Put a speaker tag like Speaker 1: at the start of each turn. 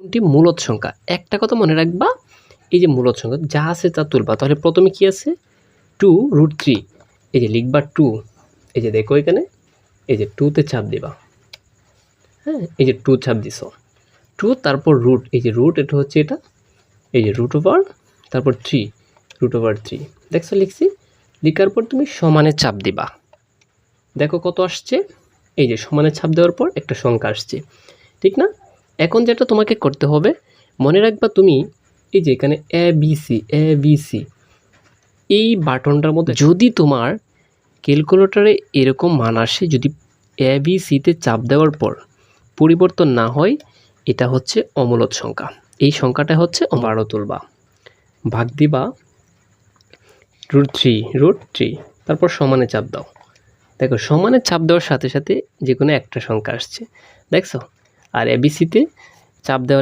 Speaker 1: কোনটি? মূলত সংখ্যা। একটা কথা মনে রাখবা, এই যে মূলত সংখ্যা যা আছে তা তুলবা। তাহলে প্রথমে কি আছে? টু রুট থ্রি এই যে লিখবা টু এই যে দেখো এখানে, এই যে টুতে চাপ দিবা। হ্যাঁ এই যে টু চাপ দিছ। টু তারপর রুট এই যে রুট এটা হচ্ছে এটা, এই যে রুট ওভার তারপর থ্রি রুট ওভার থ্রি দেখছ লিখছি? লিখার পর তুমি সমানে চাপ দিবা। দেখো কত আসছে? এই যে সমানে ছাপ দেওয়ার পর একটা সংখ্যা আসছে। ঠিক না? এখন যেটা তোমাকে করতে হবে, মনে রাখবা তুমি, এই যে এখানে A B C A B C এই বাটনটার মধ্যে যদি তোমার ক্যালকুলেটরে এরকম মান আসে, যদি এ বি সিতে চাপ দেওয়ার পর পরিবর্তন না হয়, এটা হচ্ছে অমূলত সংখ্যা। এই সংখ্যাটা হচ্ছে বারো তুলবা ভাগ দিবা রুট থ্রি রুট থ্রি তারপর সমানে চাপ দাও। দেখো, সমানে চাপ দেওয়ার সাথে সাথে যে কোনো একটা সংখ্যা আসছে। দেখছ? আর এবিসিতে চাপ দেওয়ার